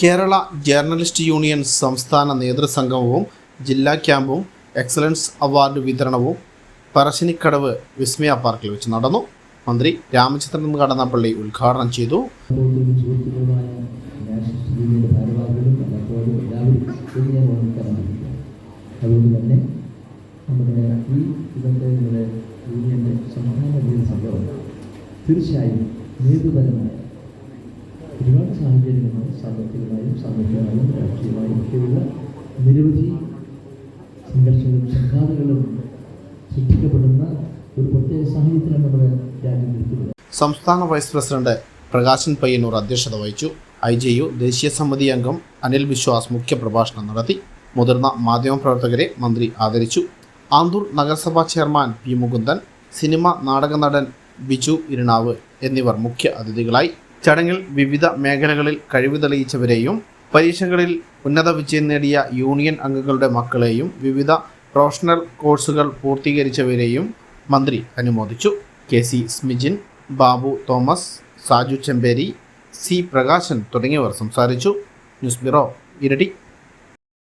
Kerala journalist union സംസ്ഥാന നേതൃസംഗമവും ജില്ലാ ക്യാമ്പും എക്സലൻസ് അവാർഡ് വിതരണവും പറശ്ശിനിക്കടവ് വിസ്മയ പാർക്കിൽ വെച്ച് നടന്നു. മന്ത്രി രാമചന്ദ്രൻ കടന്നപ്പള്ളി ഉദ്ഘാടനം ചെയ്തു. അതുകൊണ്ട് തന്നെ നമ്മുടെ സംഭവം. തീർച്ചയായും ഒരുപാട് സാഹചര്യങ്ങളാണ് സാമ്പത്തികമായും സാമൂഹികമായും രാഷ്ട്രീയമായും ഒക്കെയുള്ള നിരവധി സംഘർഷങ്ങളും സംഘാതങ്ങളും സൃഷ്ടിക്കപ്പെടുന്ന ഒരു പ്രത്യേക സാഹചര്യത്തിലാണ് നമ്മുടെ രാജ്യം നിൽക്കുന്നത്. സംസ്ഥാന വൈസ് പ്രസിഡന്റ് പ്രകാശൻ പയ്യന്നൂർ അധ്യക്ഷത വഹിച്ചു. ഐ ജെ യു ദേശീയ സമിതി അംഗം അനിൽ വിശ്വാസ് മുഖ്യപ്രഭാഷണം നടത്തി. മുതിർന്ന മാധ്യമപ്രവർത്തകരെ മന്ത്രി ആദരിച്ചു. ആന്തൂർ നഗരസഭാ ചെയർമാൻ പി മുകുന്ദൻ സിനിമ നാടക നടൻ ബിജു ഇരിണാവ് എന്നിവർ മുഖ്യ അതിഥികളായി. ചടങ്ങിൽ വിവിധ മേഖലകളിൽ കഴിവ് തെളിയിച്ചവരെയും പരീക്ഷകളിൽ ഉന്നത വിജയം നേടിയ യൂണിയൻ അംഗങ്ങളുടെ മക്കളെയും വിവിധ പ്രൊഫഷണൽ കോഴ്സുകൾ പൂർത്തീകരിച്ചവരെയും മന്ത്രി അനുമോദിച്ചു. K C Smijin Babu Thomas Saju Chemperi C Prakashan തുടങ്ങിയവർ സംസാരിച്ചു. ന്യൂസ് ബ്യൂറോ ഇരട്ടി.